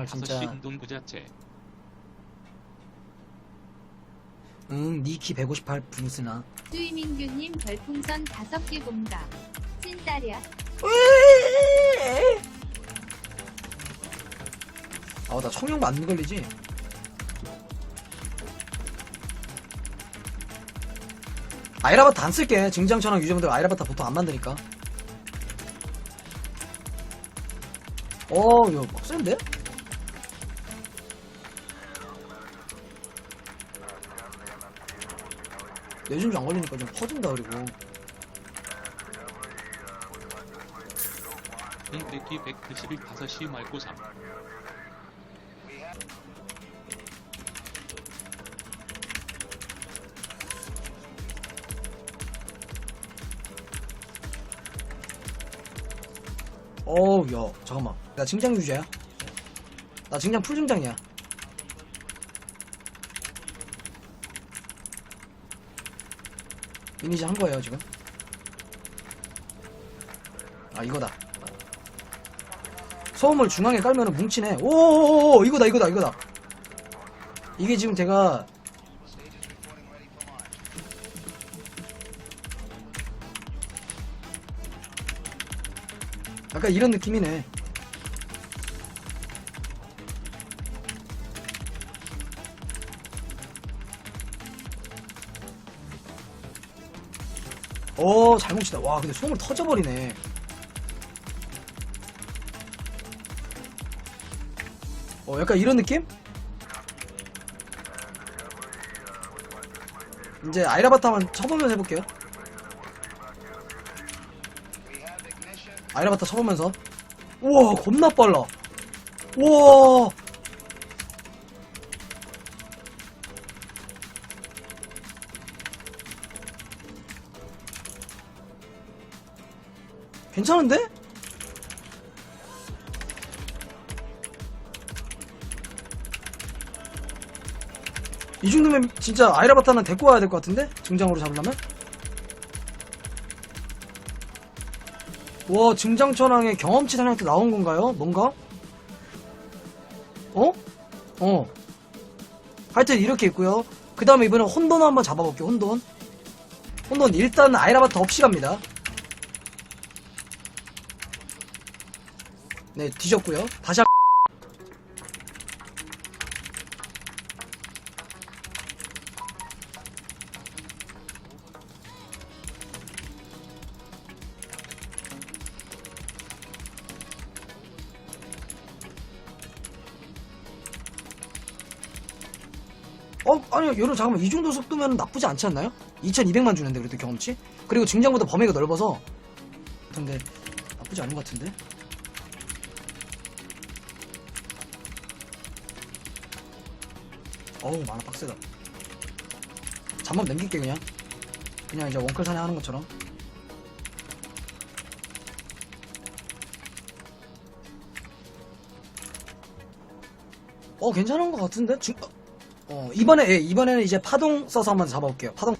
정말 진짜 5시 운동 구자체. 응 니키 158 분스나 수이민규님 별풍선 5개 봄가. 찐따랴. 아나 청룡 안 걸리지? 아이라바타 안 쓸게 증장처럼 유저분들 아이라바타 보통 안 만드니까 어 이거 빡센데? 내준주 안 걸리니까 좀 퍼진다 그리고. 잉크리키 191 5시 말고 3. 어우 야 잠깐만. 나 증장 유저야? 나 증장 풀 증장이야 이미지 한 거예요 지금? 아 이거다. 소음을 중앙에 깔면은 뭉치네. 오오오오 이거다 이거다 이거다. 이게 지금 제가 약간 이런 느낌이네. 오, 잘 뭉치다. 와, 근데 소음을 터져버리네. 어, 약간 이런 느낌? 이제 아이라바타 한번 쳐보면서 해볼게요. 아이라바타 쳐보면서 우와 겁나 빨라 우와 괜찮은데? 이 정도면 진짜 아이라바타는 데리고 와야 될 것 같은데? 증장으로 잡으려면? 와 증장천왕의 경험치 사냥도 나온 건가요? 뭔가? 어? 어 하여튼 이렇게 있고요 그 다음에 이번에 혼돈 한번 잡아볼게요 혼돈 혼돈 일단 아이라바타 없이 갑니다 네 뒤졌고요 다시 한 어, 아니요, 여러분, 잠깐만. 이 정도 속도면 나쁘지 않지 않나요? 2200만 주는데, 그래도 경험치? 그리고 증장보다 범위가 넓어서. 근데, 나쁘지 않은 것 같은데? 어우, 많아, 빡세다. 잠만 남길게, 그냥. 그냥 이제 원클 사냥하는 것처럼. 어, 괜찮은 것 같은데? 중, 어, 어, 이번에, 예, 이번에는 이제 파동 써서 한번 잡아볼게요. 파동.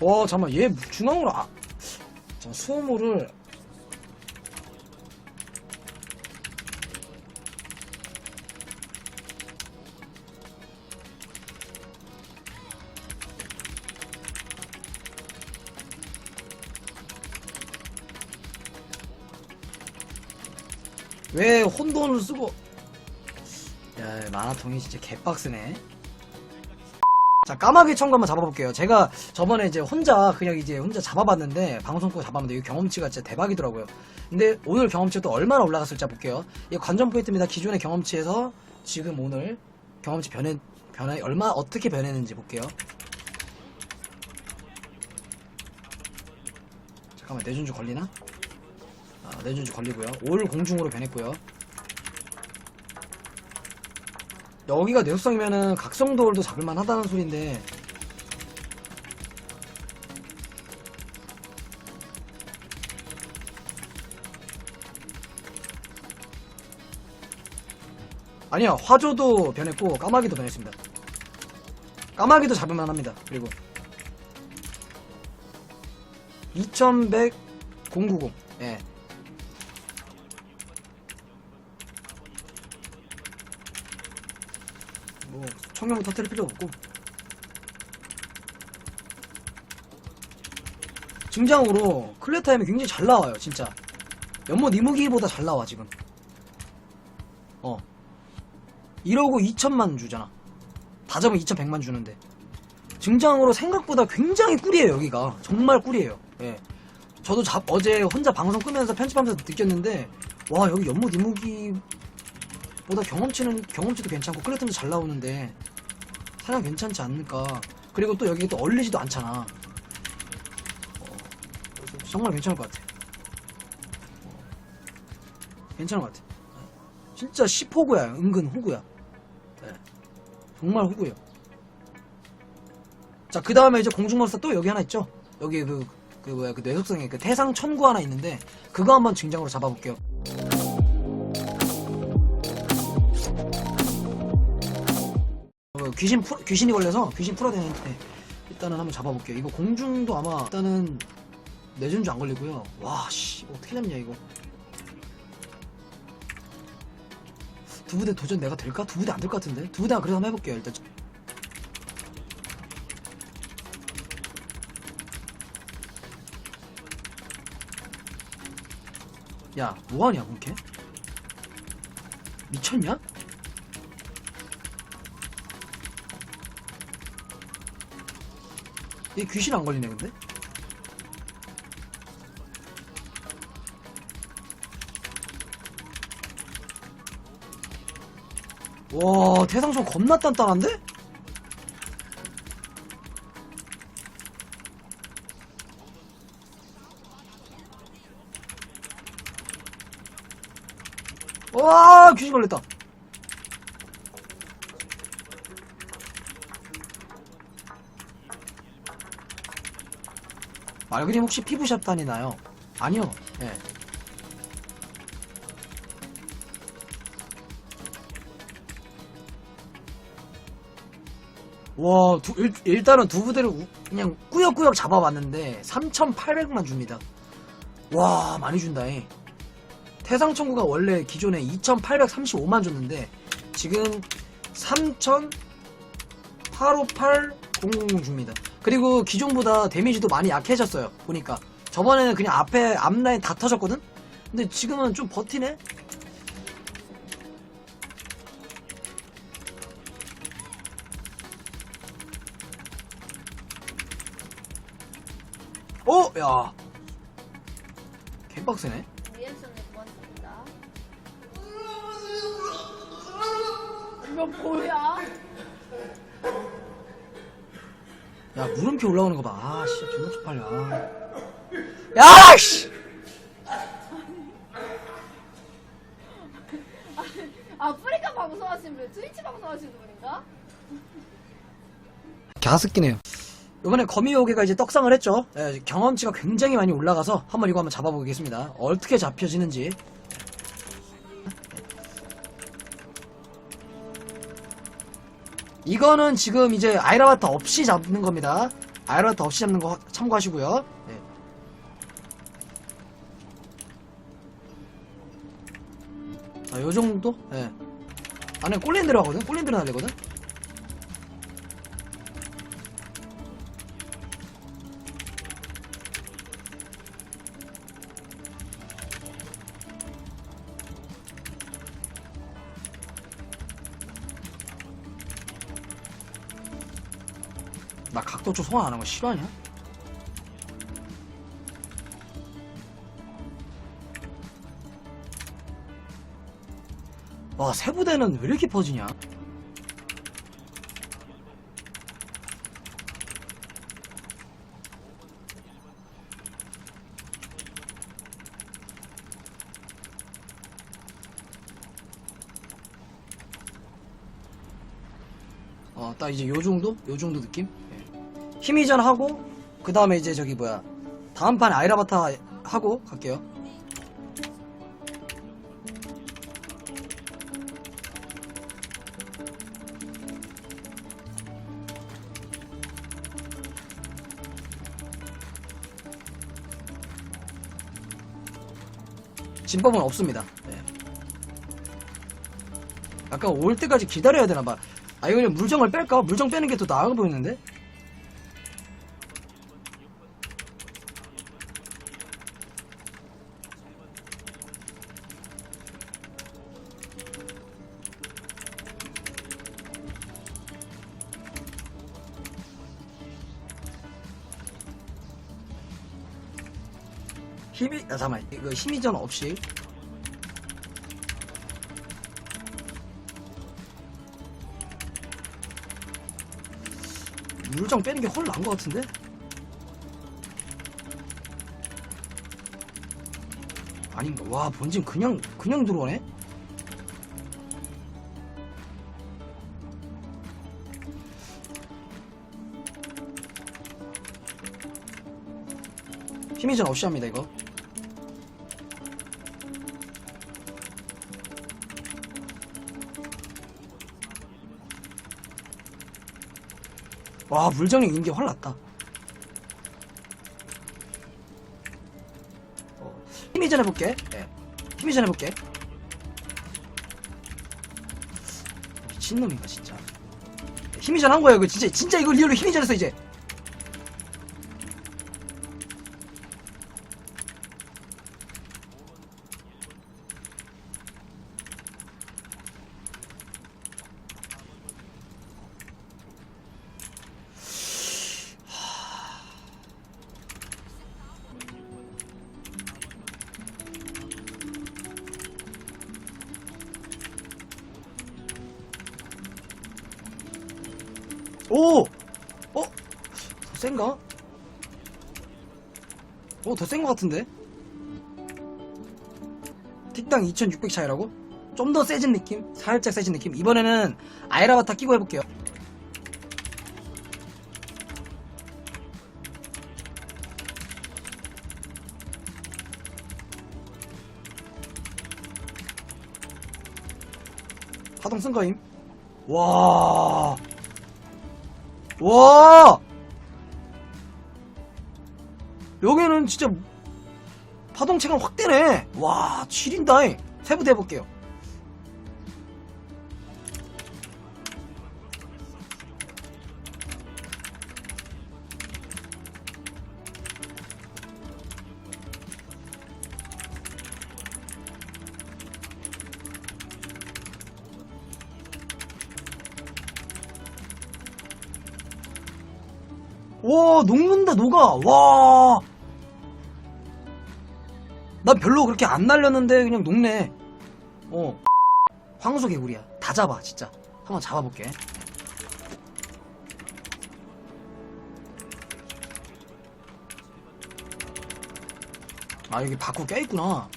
와, 잠깐만, 얘 중앙으로, 아, 잠깐, 수호물을, 왜 혼돈을 쓰고 야 만화통이 진짜 개빡스네 자 까마귀 청구 한번 잡아볼게요 제가 저번에 이제 혼자 그냥 이제 혼자 잡아봤는데 방송 끄고 잡았는데 이 경험치가 진짜 대박이더라고요 근데 오늘 경험치가 또 얼마나 올라갔을지 볼게요 이게 관전 포인트입니다 기존의 경험치에서 지금 오늘 경험치 변해 변화 얼마 어떻게 변했는지 볼게요 잠깐만 내준주 걸리나? 아, 내준주 걸리고요. 올 공중으로 변했고요. 여기가 내속성이면은 각성도올도 잡을만 하다는 소린데 아니요 화조도 변했고 까마귀도 변했습니다 까마귀도 잡을만 합니다 그리고 2100 090. 예. 뭐 청룡 터트릴 필요 없고. 증장으로 클레 타임이 굉장히 잘 나와요 진짜. 연못 이무기보다 잘 나와 지금. 어. 이러고 2천만 주잖아. 다 잡으면 2100만 주는데. 증장으로 생각보다 굉장히 꿀이에요 여기가. 정말 꿀이에요. 예. 저도 자- 어제 혼자 방송 끄면서 편집하면서 느꼈는데 와 여기 연못 이무기 보다 경험치는 경험치도 괜찮고 클레톤도 잘 나오는데 사냥 괜찮지 않을까? 그리고 또 여기 또 얼리지도 않잖아. 어, 정말 괜찮을 것 같아. 어, 괜찮은 것 같아. 진짜 10호구야 은근 호구야. 네. 정말 호구예요. 자그 다음에 이제 공중마스터 또 여기 하나 있죠? 여기 그, 그 뭐야 그 뇌속성에 그 태상 천구 하나 있는데 그거 한번 증장으로 잡아볼게요 귀신 풀, 귀신이 걸려서 귀신 풀어야 되는데 일단은 한번 잡아볼게요. 이거 공중도 아마 일단은 내전주 안 걸리고요. 와씨 어떻게 잡냐 이거. 두 부대 도전 내가 될까? 두 부대 안 될 것 같은데? 두 부대 그래도 한번 해볼게요 일단. 야 뭐하냐 문캐? 미쳤냐? 얘 귀신 안 걸리네 근데 와 대상성 겁나 단단한데? 와 귀신 걸렸다 말그림 혹시 피부샵 다니나요? 아니요 예. 와, 두, 일, 일단은 두 부대를 우- 그냥 꾸역꾸역 잡아봤는데 3,800만 줍니다. 와, 많이 준다. 잉 태상청구가 원래 기존에 2,835만 줬는데 지금 3,858,000 줍니다. 그리고 기존보다 데미지도 많이 약해졌어요. 보니까 저번에는 그냥 앞에 앞라인 다 터졌거든. 근데 지금은 좀 버티네. 어, 야, 개빡세네. 고맙습니다. 이거 뭐야? 야, 물음표 올라오는 거 봐. 아, 씨, 존나 쪽팔려. 아. 야, 씨! 아프리카 방송하시는 분, 트위치 방송하시는 분인가? 갸스끼네요. 이번에 거미호개가 이제 떡상을 했죠. 예, 경험치가 굉장히 많이 올라가서 한번 이거 한번 잡아보겠습니다. 어떻게 잡혀지는지. 이거는 지금 이제 아이라바타 없이 잡는 겁니다. 아이라바타 없이 잡는 거 참고하시고요. 네. 자, 요 정도? 예. 안에 꼴린 들어가거든? 꼴린 들어 날리거든? 나 각도초 소환 안 하는 거 싫어하냐? 와, 세 부대는 왜 이렇게 퍼지냐? 어, 딱 이제 요 정도? 요 정도 느낌? 힘이전 하고 그 다음에 이제 저기 뭐야 다음판에 아이라바타 하고 갈게요 진법은 없습니다 네. 약간 올 때까지 기다려야 되나 봐. 아 이거 물정을 뺄까? 물정 빼는 게 더 나아 보이는데? 이거 힘이전 없이. 물정 빼는 게 훨 나은 것 같은데? 아닌가? 와, 본진 그냥, 그냥 들어오네? 힘이 전 없이 합니다, 이거. 와, 물정이 인게 훨 낫다. 어, 힘이전 해볼게. 예. 힘이전 해볼게. 미친놈인가, 진짜. 힘이전 한 거야, 이거 진짜, 진짜 이거 리얼로 힘이전 했어, 이제. 오! 어? 더 센가? 어, 더 센 것 같은데? 틱당 2600 차이라고? 좀 더 세진 느낌? 살짝 세진 느낌? 이번에는 아이라바타 끼고 해볼게요. 파동 쓴 거임? 와. 와! 여기는 진짜 파동 체감 확 되네. 와, 지린다. 세부대 해볼게요. 녹아. 와. 난 별로 그렇게 안 날렸는데 그냥 녹네. 어. 황소 개구리야. 다 잡아, 진짜. 한번 잡아볼게. 아, 여기 바꾸 껴있구나.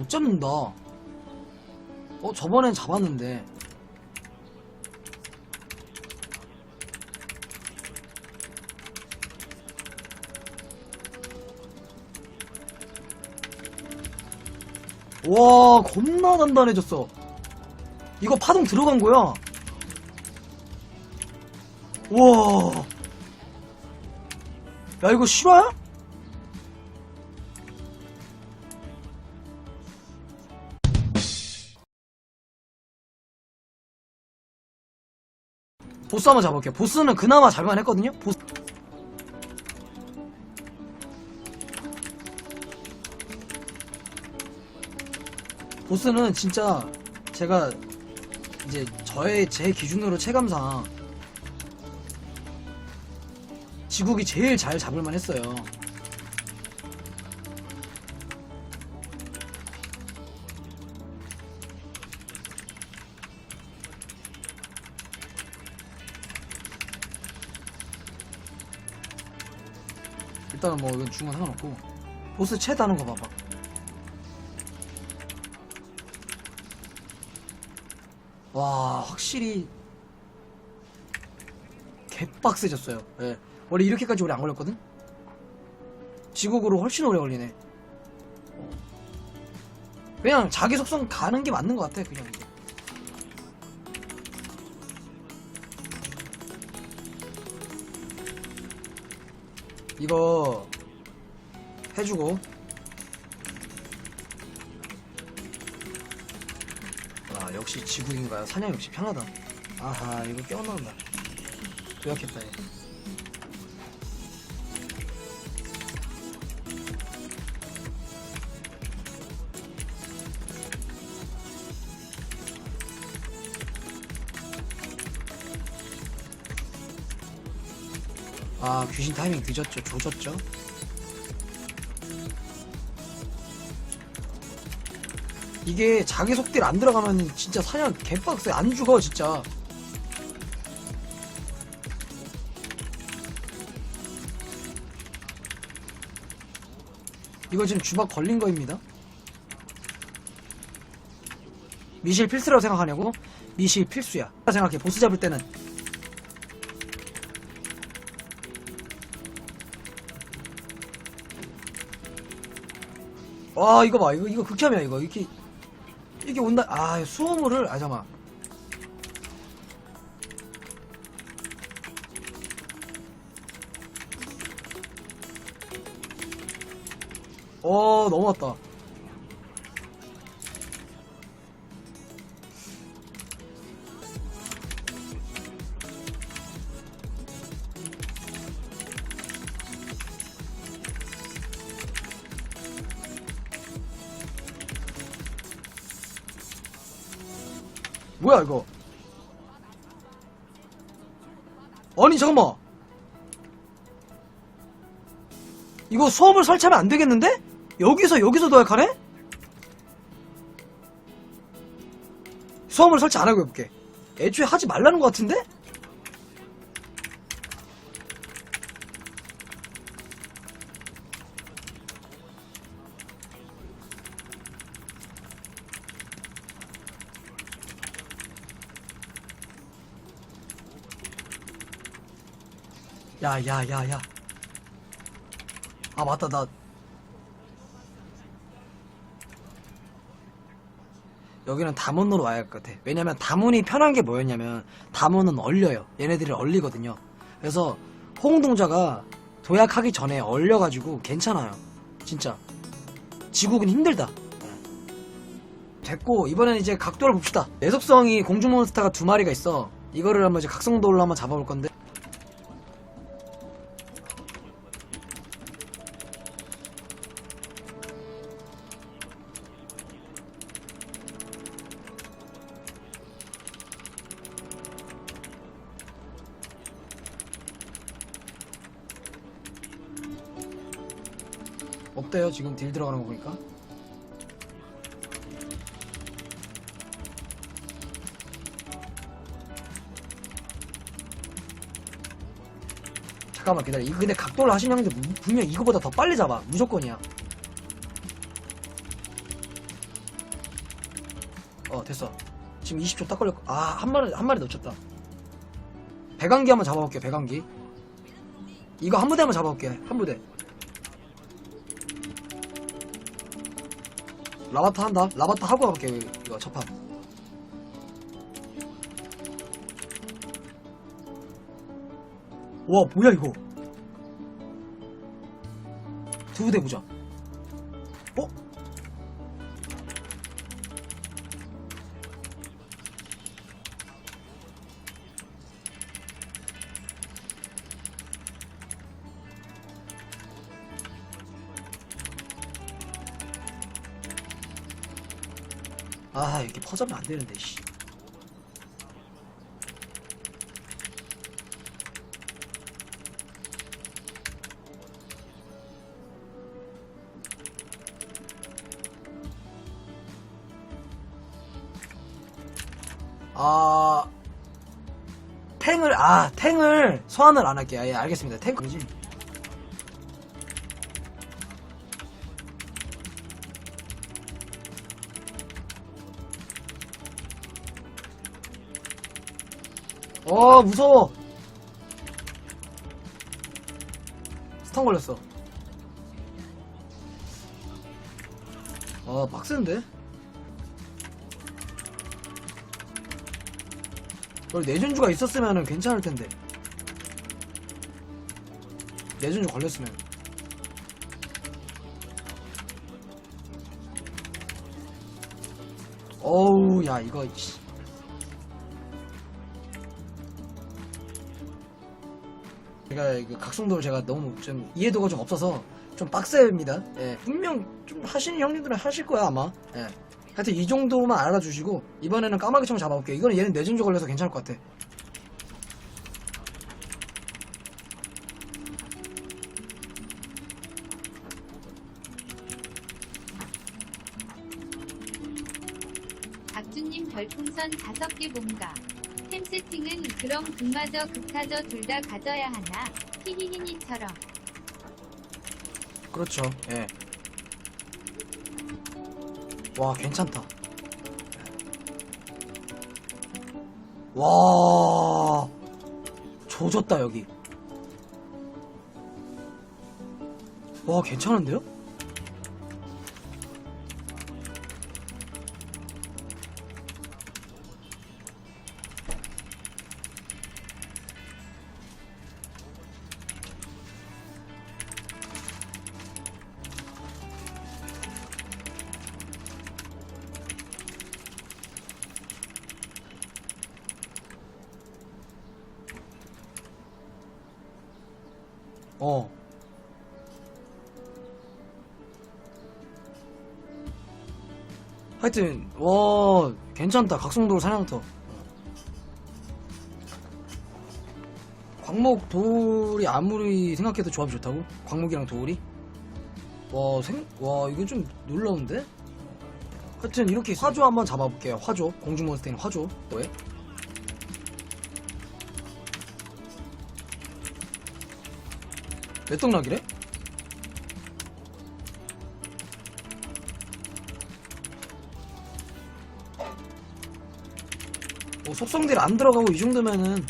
못 잡는다. 어, 저번엔 잡았는데. 와, 겁나 단단해졌어. 이거 파동 들어간 거야. 와. 야, 이거 실화야? 보스 한번 잡아볼게요. 보스는 그나마 잡을만 했거든요? 보스. 보스는 진짜 제가 이제 저의 제 기준으로 체감상 지국이 제일 잘 잡을만 했어요. 일단은 뭐 이건 중간 상관없고 보스 채 다는 거 봐봐. 와 확실히 개빡세졌어요. 예. 원래 이렇게까지 오래 안 걸렸거든. 지국으로 훨씬 오래 걸리네. 어. 그냥 자기 속성 가는 게 맞는 것 같아. 그냥 이거 해주고 아 역시 지구인가요? 사냥 역시 편하다 아하 이거 깨어나온다 요약했다 얘. 아 귀신 타이밍 늦었죠? 조졌죠? 이게 자기 속딜 안 들어가면 진짜 사냥 개빡세. 안 죽어 진짜. 이거 지금 주박 걸린 거입니다. 미실 필수라고 생각하냐고? 미실 필수야. 생각해. 보스 잡을 때는 와 이거 봐. 이거 이거 극혐이야 이거. 이렇게 이게 온다. 아 수호물을 아 잠깐 어 넘어왔다 뭐야 이거 아니 잠깐만 이거 수업을 설치하면 안 되겠는데? 여기서 여기서 도약하네? 수업을 설치 안 하고 해볼게 애초에 하지 말라는 것 같은데? 야, 야, 야, 야. 아, 맞다, 나. 여기는 담원으로 와야 할 것 같아. 왜냐면 담원이 편한 게 뭐였냐면, 담원은 얼려요. 얘네들이 얼리거든요. 그래서, 호응동자가 도약하기 전에 얼려가지고 괜찮아요. 진짜. 지국은 힘들다. 됐고, 이번엔 이제 각도를 봅시다. 내속성이 공중몬스터가 두 마리가 있어. 이거를 한번 이제 각성도로 한번 잡아볼 건데. 없대요 지금 딜 들어가는 거 보니까. 잠깐만 기다려. 이거 근데 각도를 하신 형들 분명 이거보다 더 빨리 잡아. 무조건이야. 어 됐어. 지금 20초 딱 걸렸고 아한 마리 한 마리 놓쳤다. 배강기 한번 잡아볼게요 배강기. 이거 한 부대 한번 잡아볼게 한 부대 라바타 한다. 라바타 하고 가볼게요. 이거 첫판. 와 뭐야 이거? 두 부대 보자. 아 이렇게 퍼져면 안 되는데 씨. 아 탱을 아 탱을 소환을 안 할게요. 예 알겠습니다. 탱크지. 어 무서워 스턴 걸렸어 아 빡센데 원래 내전주가 있었으면 괜찮을 텐데 좀 걸렸으면. 어우, 야, 이거, 씨. 제가 그 각성도를 제가 너무 좀 이해도가 좀 없어서 좀 빡셉니다. 예, 분명 좀 하시는 형님들은 하실 거야, 아마. 예. 하여튼 이 정도만 알아주시고, 이번에는 까마귀청 잡아볼게요. 이거는 얘는 내준조 걸려서 괜찮을 것 같아. 박주님 별풍선 5개 봄가. 템 세팅은 그럼 금마저 극타저 둘 다 가져야 하나? 히히히니처럼. 그렇죠. 예. 와, 괜찮다. 와, 조졌다, 여기. 와, 괜찮은데요? 하여튼, 와, 괜찮다. 각성도로 사냥터. 광목 돌이 아무리 생각해도 조합이 좋다고? 광목이랑 돌이? 와, 생, 와, 이건 좀 놀라운데? 하여튼, 이렇게 화조 한번 잡아볼게요. 화조. 공중몬스터인 화조. 왜? 몇 떡락이래? 속성들 안 들어가고 이 정도면은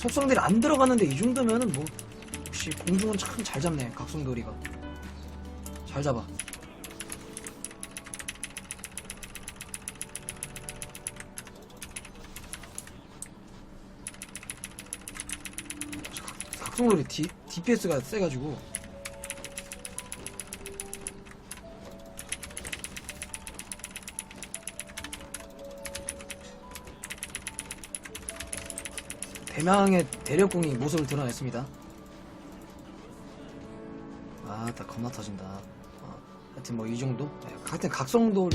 속성들이 안 들어가는데 이 정도면은 뭐 역시 공중은 참 잘 잡네 각성돌이가. 잘 잡아. 각성돌이 DPS가 세가지고 대망의 대력공이 모습을 드러냈습니다. 아, 딱 겁나 터진다. 어, 하여튼 뭐 이 정도? 네, 하여튼 각성돌